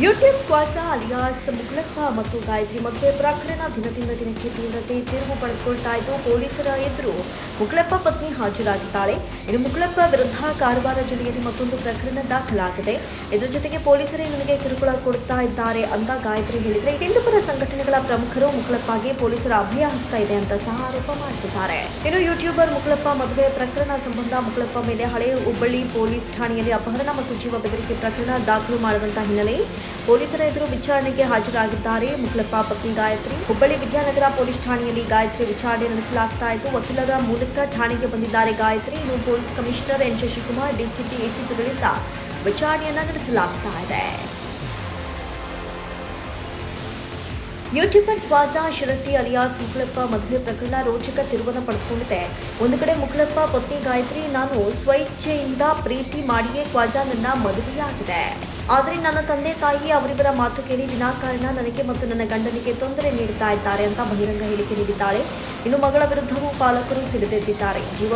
YouTube ಕ್ವಾಸ alias ಮುಗ್ಲಪ್ಪ ಮತ್ತು ಗಾಯತ್ರಿ ಮದುವೆ ಪ್ರಕರಣ ದಿನದಿಂದ ದಿನಕ್ಕೆ ತೀವ್ರತೆ ತಿರುವು ಪಡೆದುಕೊಳ್ತಾ ಇದ್ದು ಪೊಲೀಸರ ಎದುರು ಮುಗ್ಲಪ್ಪ ಪತ್ನಿ ಹಾಜರಾಗಿದ್ದಾಳೆ ಇನ್ನು ಮುಗ್ಲಪ್ಪ ವಿರುದ್ಧ ಕಾರವಾರ ಜಿಲ್ಲೆಯಲ್ಲಿ ಮತ್ತೊಂದು ಪ್ರಕರಣ ದಾಖಲಾಗಿದೆ. ಇದರ ಜೊತೆಗೆ ಪೊಲೀಸರೇ ನನಗೆ ಕಿರುಕುಳ ಕೊಡ್ತಾ ಇದ್ದಾರೆ ಅಂತ ಗಾಯತ್ರಿ ಹೇಳಿದರೆ, ಹಿಂದೂಪರ ಸಂಘಟನೆಗಳ ಪ್ರಮುಖರು ಮುಗ್ಲಪ್ಪಗೆ ಪೊಲೀಸರ ಅಭಯ ಇದೆ ಅಂತ ಸಹ ಆರೋಪ ಮಾಡುತ್ತಿದ್ದಾರೆ ಇನ್ನು ಯೂಟ್ಯೂಬರ್ ಮುಗ್ಲಪ್ಪ ಮದುವೆ ಪ್ರಕರಣ ಸಂಬಂಧ ಮುಗ್ಲಪ್ಪ ಮೇಲೆ ಹಳೆ ಹುಬ್ಬಳ್ಳಿ ಪೊಲೀಸ್ ಠಾಣೆಯಲ್ಲಿ ಅಪಹರಣ ಮತ್ತು ಜೀವ ಬೆದರಿಕೆ ಪ್ರಕರಣ ದಾಖಲು ಮಾಡುವಂತಹ ಹಿನ್ನೆಲೆ ಪೊಲೀಸರ ಎದುರು ವಿಚಾರಣೆಗೆ ಹಾಜರಾಗಿದ್ದಾರೆ. ಮುಗ್ಲಪ್ಪ ಪತ್ನಿ ಗಾಯತ್ರಿ. ಹುಬ್ಬಳ್ಳಿ ವಿದ್ಯಾನಗರ ಪೊಲೀಸ್ ಠಾಣೆಯಲ್ಲಿ ಗಾಯತ್ರಿ ವಿಚಾರಣೆ ನಡೆಸಲಾಗ್ತಾ ಇದ್ದು, ವಕೀಲರ ಮೂಲಕ ಠಾಣೆಗೆ ಬಂದಿದ್ದಾರೆ ಗಾಯತ್ರಿ. ಇನ್ನು police commissioner N Shashikumar, DCP ಎಸಿಪಿಗಳಿಂದ ವಿಚಾರಣೆಯನ್ನ ನಡೆಸಲಾಗ್ತಾ ಇದೆ. ಯೂಟ್ಯೂಬರ್ ಕ್ವಾಜಾ ಶಿರಟ್ಟಿ ಅಲಿಯಾಸ್ ಮುಕ್ಲಪ್ಪ ಮದುವೆ ಪ್ರಕರಣ ರೋಚಕ ತಿರುವನ್ನು ಪಡೆದುಕೊಂಡಿದೆ. ಒಂದು ಕಡೆ ಮುಕ್ಲಪ್ಪ ಪತ್ನಿ ಗಾಯತ್ರಿ, ನಾನು ಸ್ವಇಚ್ಛೆಯಿಂದ ಪ್ರೀತಿ ಮಾಡಿಯೇ ಖ್ವಾಜಾ ನನ್ನ ಮದುವೆಯಾಗಿದೆ. ಆದರೆ ನನ್ನ ತಂದೆ ತಾಯಿ ಅವರಿಬ್ಬರ ಮಾತು ಕೇಳಿ ವಿನಾಕಾರಣ ನನಗೆ ಮತ್ತು ನನ್ನ ಗಂಡನಿಗೆ ತೊಂದರೆ ನೀಡುತ್ತಾ ಇದ್ದಾರೆ ಅಂತ ಬಹಿರಂಗ ಹೇಳಿಕೆ ನೀಡಿದ್ದಾಳೆ. ಇನ್ನು ಮಗಳ ವಿರುದ್ಧವೂ ಪಾಲಕರು ಸಿಡಿದೆದ್ದಿದ್ದಾರೆ. ಜೀವ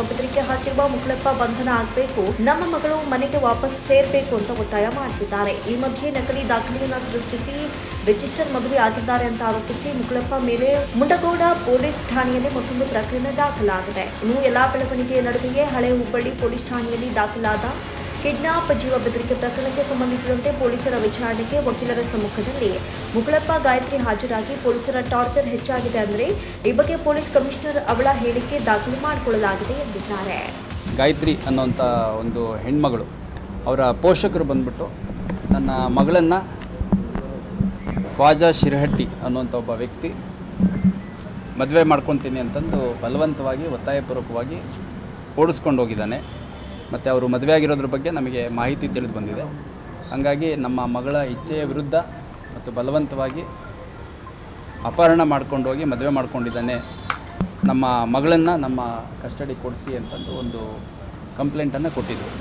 ಹಾಕಿರುವ ಮುಕ್ಳಪ್ಪ ಬಂಧನ ಆಗಬೇಕು. ನಮ್ಮ ಮಗಳು ಮನೆಗೆ ವಾಪಸ್ ಸೇರಬೇಕು ಅಂತ ಒತ್ತಾಯ ಮಾಡ್ತಿದ್ದಾರೆ. ಈ ಮಧ್ಯೆ ನಕಲಿ ದಾಖಲೆಯನ್ನು ಸೃಷ್ಟಿಸಿ ರಿಜಿಸ್ಟರ್ ಮದುವೆ ಆಗಿದ್ದಾರೆ ಅಂತ ಆರೋಪಿಸಿ ಮುಕ್ಳಪ್ಪ ಮೇಲೆ ಮುಂಡಗೋಡ ಪೊಲೀಸ್ ಠಾಣೆಯಲ್ಲಿ ಮತ್ತೊಂದು ಪ್ರಕರಣ ದಾಖಲಾಗಿದೆ. ಇನ್ನು ಎಲ್ಲಾ ಬೆಳವಣಿಗೆಯ ನಡುವೆಯೇ ಹಳೆ ಹುಬ್ಬಳ್ಳಿ ಪೊಲೀಸ್ ಠಾಣೆಯಲ್ಲಿ ದಾಖಲಾದ ಕಿಡ್ನಾಪ್ ಜೀವ ಬೆದರಿಕೆ ಪ್ರಕರಣಕ್ಕೆ ಸಂಬಂಧಿಸಿದಂತೆ ಪೊಲೀಸರ ವಿಚಾರಣೆಗೆ ವಕೀಲರ ಸಮ್ಮುಖದಲ್ಲಿ ಮುಗಳಪ್ಪ ಗಾಯತ್ರಿ ಹಾಜರಾಗಿ ಪೊಲೀಸರ ಟಾರ್ಚರ್ ಹೆಚ್ಚಾಗಿದೆ ಅಂದರೆ ಈ ಬಗ್ಗೆ ಪೊಲೀಸ್ ಕಮಿಷನರ್ ಅವಳ ಹೇಳಿಕೆ ದಾಖಲು ಮಾಡಿಕೊಳ್ಳಲಾಗಿದೆ ಎಂದಿದ್ದಾರೆ. ಗಾಯತ್ರಿ ಅನ್ನುವಂಥ ಒಂದು ಹೆಣ್ಮಗಳು, ಅವರ ಪೋಷಕರು ಬಂದ್ಬಿಟ್ಟು ನನ್ನ ಮಗಳನ್ನು ಖ್ವಾಜಾ ಶಿರಹಟ್ಟಿ ಅನ್ನುವಂಥ ಒಬ್ಬ ವ್ಯಕ್ತಿ ಮದುವೆ ಮಾಡ್ಕೊತೀನಿ ಅಂತಂದು ಬಲವಂತವಾಗಿ, ಒತ್ತಾಯಪೂರ್ವಕವಾಗಿ ಓಡಿಸ್ಕೊಂಡು ಹೋಗಿದ್ದಾನೆ. ಮತ್ತು ಅವರು ಮದುವೆ ಆಗಿರೋದ್ರ ಬಗ್ಗೆ ನಮಗೆ ಮಾಹಿತಿ ತಿಳಿದು ಬಂದಿದೆ. ಹಾಗಾಗಿ ನಮ್ಮ ಮಗಳ ಇಚ್ಛೆಯ ವಿರುದ್ಧ ಮತ್ತು ಬಲವಂತವಾಗಿ ಅಪಹರಣ ಮಾಡ್ಕೊಂಡು ಹೋಗಿ ಮದುವೆ ಮಾಡ್ಕೊಂಡಿದ್ದಾನೆ. ನಮ್ಮ ಮಗಳನ್ನು ನಮ್ಮ ಕಸ್ಟಡಿ ಕೊಡಿಸಿ ಅಂತಂದು ಒಂದು ಕಂಪ್ಲೇಂಟನ್ನು ಕೊಟ್ಟಿದ್ದರು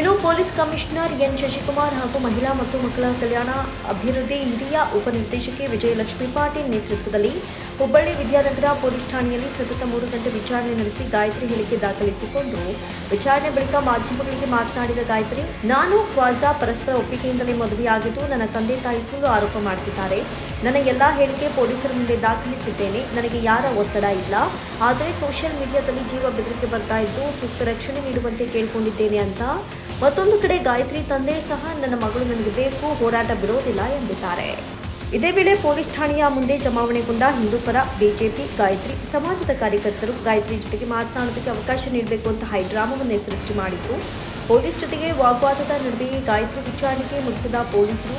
ಇನ್ನು ಪೊಲೀಸ್ ಕಮಿಷನರ್ ಎನ್ ಶಶಿಕುಮಾರ್ ಹಾಗೂ ಮಹಿಳಾ ಮತ್ತು ಮಕ್ಕಳ ಕಲ್ಯಾಣ ಅಭಿವೃದ್ಧಿ ಹಿರಿಯ ಉಪನಿರ್ದೇಶಕಿ ವಿಜಯಲಕ್ಷ್ಮಿ ಪಾಟೀಲ್ ನೇತೃತ್ವದಲ್ಲಿ ಹುಬ್ಬಳ್ಳಿ ವಿದ್ಯಾನಗರ ಪೊಲೀಸ್ ಠಾಣೆಯಲ್ಲಿ ಸತತ ಮೂರು ಗಂಟೆ ವಿಚಾರಣೆ ನಡೆಸಿ ಗಾಯತ್ರಿ ಹೇಳಿಕೆ ದಾಖಲಿಸಿಕೊಂಡು, ವಿಚಾರಣೆ ಬಳಿಕ ಮಾಧ್ಯಮಗಳಿಗೆ ಮಾತನಾಡಿದ ಗಾಯತ್ರಿ, ನಾನು ಕ್ವಾಜಾ ಪರಸ್ಪರ ಒಪ್ಪಿಗೆಯಿಂದಲೇ ಮದುವೆಯಾಗಿದ್ದು, ನನ್ನ ತಂದೆ ತಾಯಿ ಸುಳ್ಳು ಆರೋಪ ಮಾಡುತ್ತಿದ್ದಾರೆ ನನ್ನ ಎಲ್ಲಾ ಹೇಳಿಕೆ ಪೊಲೀಸರ ಮುಂದೆ ದಾಖಲಿಸಿದ್ದೇನೆ. ನನಗೆ ಯಾರ ಒತ್ತಡ ಇಲ್ಲ. ಆದರೆ ಸೋಷಿಯಲ್ ಮೀಡಿಯಾದಲ್ಲಿ ಜೀವ ಬೆದರಿಕೆ ಬರ್ತಾ ಇದ್ದು, ಸೂಕ್ತ ರಕ್ಷಣೆ ನೀಡುವಂತೆ ಕೇಳಿಕೊಂಡಿದ್ದೇನೆ ಅಂತ ಮತ್ತೊಂದು ಕಡೆ ಗಾಯತ್ರಿ ತಂದೆ ಸಹ ನನ್ನ ಮಗಳು ನನಗೆ ಬೇಕು, ಹೋರಾಟ ಬಿಡೋದಿಲ್ಲ ಎಂದಿದ್ದಾರೆ. ಇದೇ ವೇಳೆ ಪೊಲೀಸ್ ಠಾಣೆಯ ಮುಂದೆ ಜಮಾವಣೆಗೊಂಡ ಹಿಂದೂಪರ ಬಿಜೆಪಿ, ಗಾಯತ್ರಿ, ಸಮಾಜದ ಕಾರ್ಯಕರ್ತರು ಗಾಯತ್ರಿ ಜೊತೆಗೆ ಮಾತನಾಡೋದಕ್ಕೆ ಅವಕಾಶ ನೀಡಬೇಕು ಅಂತ ಹೈಡ್ರಾಮವನ್ನೇ ಸೃಷ್ಟಿ ಮಾಡಿದ್ರು ಪೊಲೀಸ್ ಜೊತೆಗೆ ವಾಗ್ವಾದದ ನಡುವೆಯೇ ಗಾಯತ್ರಿ ವಿಚಾರಣೆಗೆ ಮುಗಿಸಿದ ಪೊಲೀಸರು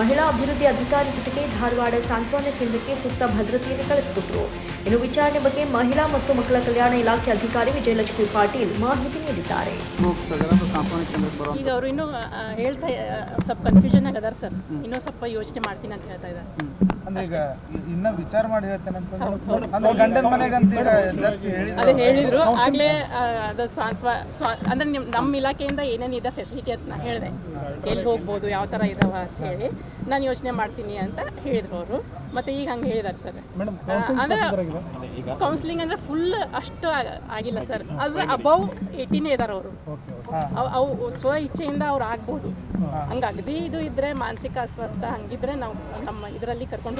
ಮಹಿಳಾ ಅಭಿವೃದ್ಧಿ ಅಧಿಕಾರಿ ಜೊತೆಗೆ ಧಾರವಾಡ ಸಾಂತ್ವನ ಕೇಂದ್ರಕ್ಕೆ ಸೂಕ್ತ ಭದ್ರತೆಯನ್ನು ಕಳಿಸಿಕೊಟ್ಟರು. ಇನ್ನು ವಿಚಾರಣೆ ಬಗ್ಗೆ ಮಹಿಳಾ ಮತ್ತು ಮಕ್ಕಳ ಕಲ್ಯಾಣ ಇಲಾಖೆ ಅಧಿಕಾರಿ ವಿಜಯಲಕ್ಷ್ಮಿ ಪಾಟೀಲ್ ಮಾಹಿತಿ ನೀಡಿದ್ದಾರೆ. ಈಗ ಅವರು ಇನ್ನೂ ಹೇಳ್ತಾ ಸ್ವಲ್ಪ ಕನ್ಫ್ಯೂಷನ್ ಆಗದಾರ ಸರ್. ಇನ್ನೂ ಸ್ವಲ್ಪ ಯೋಚನೆ ಮಾಡ್ತೀನಿ ಅಂತ ಹೇಳ್ತಾ ಇದ್ದಾರೆ. ಅಂದ್ರೆ ಈಗ ಇನ್ನ ವಿಚಾರ ಮಾಡಿ ಹೇಳ್ತೇನೆ ಅಂದ್ರೆ ಗಂಡನ ಮನೆಗಂತ ಈಗ ಜಸ್ಟ್ ಹೇಳಿದ್ರು. ಅದೇ ಹೇಳಿದ್ರು. ಆಗ್ಲೇ ಅದ ಅದು ಸ್ವಾಂತ್ವ ಸ್ವಾ ಅಂದ್ರೆ ನಿಮ್ ನಮ್ಮ ಇಲಾಖೆಯಿಂದ ಏನೇನಿದೆ ಫೆಸಿಲಿಟಿ ಅಂತ ನಾ ಹೇಳಿದೆ. ಎಲ್ಲಿ ಹೋಗ್ಬೋದು ಯಾವ ತರ ಇದಾವ ಅಂತ ಹೇಳಿ ನಾನು ಯೋಚನೆ ಮಾಡ್ತೀನಿ ಅಂತ ಹೇಳಿದ್ರು ಅವರು. ಮತ್ತೆ ಈಗ ಹಂಗೆ ಹೇಳಿದಾರೆ ಸರ್. ಅಂದ್ರೆ ಕೌನ್ಸಿಲಿಂಗ್ ಅಂದ್ರೆ ಫುಲ್ ಅಷ್ಟು ಆಗಿಲ್ಲ ಸರ್ ಅದ್ರ ಅಬೌವ್ ಏಯ್ಟೀನೇ ಇದಾರೆ ಅವರು. ಅವು ಅವು ಸ್ವ ಇಚ್ಛೆಯಿಂದ ಅವ್ರು ಆಗ್ಬೋದು. ಹಂಗೆ ಅಗದಿ ಇದು ಇದ್ರೆ ಮಾನಸಿಕ ಅಸ್ವಸ್ಥ ಹಂಗಿದ್ರೆ ನಾವು ನಮ್ಮ ಇದರಲ್ಲಿ ಕರ್ಕೊಂಡು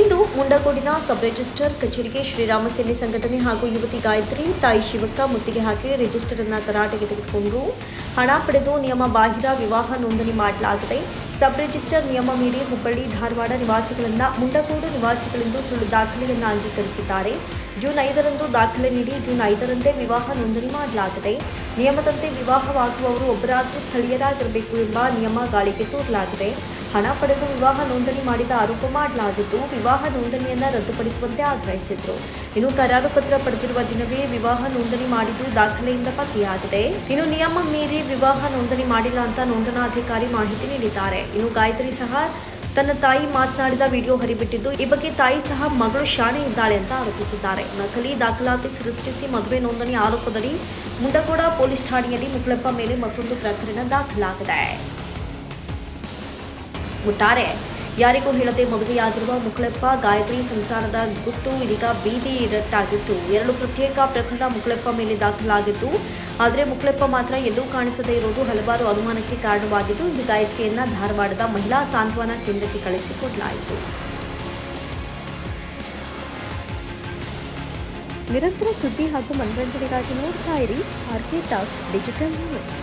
ಇಂದು ಮುಂಡಗೋಡಿನ ಸಬ್ ರಿಜಿಸ್ಟರ್ ಕಚೇರಿಗೆ ಶ್ರೀರಾಮ ಸೇನೆ ಸಂಘಟನೆ ಹಾಗೂ ಯುವತಿ ಗಾಯತ್ರಿ, ತಾಯಿ ಶಿವಕ್ಕ ಮುತ್ತಿಗೆ ಹಾಕಿ ರಿಜಿಸ್ಟರ್ ಅನ್ನ ತರಾಟೆಗೆ ತೆಗೆದುಕೊಂಡು ಹಣ ಪಡೆದು ನಿಯಮ ಬಾಹಿರ ವಿವಾಹ ನೋಂದಣಿ ಮಾಡಲಾಗಿದೆ. ಸಬ್ ರಿಜಿಸ್ಟರ್ ನಿಯಮ ಮೀರಿ ಹುಬ್ಬಳ್ಳಿ, ಧಾರವಾಡ ನಿವಾಸಿಗಳನ್ನ ಮುಂಡಗೋಡು ನಿವಾಸಿಗಳೆಂದು ಸುಳ್ಳು ದಾಖಲೆಯನ್ನ ಅಂಗೀಕರಿಸಿದ್ದಾರೆ. ಜೂನ್ ಐದರಂದು ದಾಖಲೆ ನೀಡಿ ಜೂನ್ ಐದರಂದೇ ವಿವಾಹ ನೋಂದಣಿ ಮಾಡಲಾಗಿದೆ. ನಿಯಮದಂತೆ ವಿವಾಹವಾಗುವವರು ಒಬ್ಬರಾದರೂ ಸ್ಥಳೀಯರಾಗಿರಬೇಕು ಎಂಬ ನಿಯಮ ಗಾಳಿಗೆ ತೂರಲಾಗಿದೆ. ಹಣ ಪಡೆದು ವಿವಾಹ ನೋಂದಣಿ ಮಾಡಿದ ಆರೋಪ ಮಾಡಲಾಗಿದ್ದು ವಿವಾಹ ನೋಂದಣಿಯನ್ನು ರದ್ದುಪಡಿಸುವಂತೆ ಆಗ್ರಹಿಸಿದ್ರು. ಇನ್ನು ಕರಾರು ಪತ್ರ ಪಡೆದಿರುವ ದಿನವೇ ವಿವಾಹ ನೋಂದಣಿ ಮಾಡಿದ್ದು ದಾಖಲೆಯಿಂದ ಪತ್ತೆಯಾಗಿದೆ. ಇನ್ನು ನಿಯಮ ಮೀರಿ ವಿವಾಹ ನೋಂದಣಿ ಮಾಡಿಲ್ಲ ಅಂತ ನೋಂದಣಾಧಿಕಾರಿ ಮಾಹಿತಿ ನೀಡಿದ್ದಾರೆ. ಇನ್ನು ಗಾಯತ್ರಿ ಸಹ ತನ್ನ ತಾಯಿ ಮಾತನಾಡಿದ ವಿಡಿಯೋ ಹರಿಬಿಟ್ಟಿದ್ದು, ಈ ಬಗ್ಗೆ ತಾಯಿ ಸಹ ಮಗಳು ಶಾಣೆ ಇದ್ದಾಳೆ ಅಂತ ಆರೋಪಿಸಿದ್ದಾರೆ. ನಕಲಿ ದಾಖಲಾತಿ ಸೃಷ್ಟಿಸಿ ಮದುವೆ ನೋಂದಣಿ ಆರೋಪದಡಿ ಮುಂಡಗೋಡ ಪೊಲೀಸ್ ಠಾಣೆಯಲ್ಲಿ ಮುಕ್ಳಪ್ಪ ಮೇಲೆ ಮತ್ತೊಂದು ಪ್ರಕರಣ ದಾಖಲಾಗಿದೆ. ಒಟ್ಟಾರೆ. ಯಾರಿಗೂ ಹೇಳದೆ ಮದುವೆಯಾಗಿರುವ ಮುಕ್ಳಪ್ಪ ಗಾಯತ್ರಿ ಸಂಸಾರದ ಗುಟ್ಟು ಇದೀಗ ಬೀದಿ ರಟ್ಟಾಗಿತ್ತು. ಎರಡು ಪ್ರತ್ಯೇಕ ಪ್ರಕರಣ ಮುಕ್ಳಪ್ಪ ಮೇಲೆ ದಾಖಲಾಗಿತ್ತು ಆದರೆ ಮುಕ್ಳಪ್ಪ ಮಾತ್ರ ಎಲ್ಲೂ ಕಾಣಿಸದೇ ಇರುವುದು ಹಲವಾರು ಅನುಮಾನಕ್ಕೆ ಕಾರಣವಾಗಿದ್ದು, ಇಂದು ಗಾಯತ್ರಿಯನ್ನ ಧಾರವಾಡದ ಮಹಿಳಾ ಸಾಂತ್ವನ ಕೇಂದ್ರಕ್ಕೆ ಕಳಿಸಿಕೊಡಲಾಯಿತು ನಿರಂತರ ಸುದ್ದಿ ಹಾಗೂ ಮನರಂಜನೆಗಾಗಿ ನೋಡ್ತಾ ಇರಿ ಆರ್ಕೆ ಟಾಕ್ಸ್ ಡಿಜಿಟಲ್ ನ್ಯೂಸ್.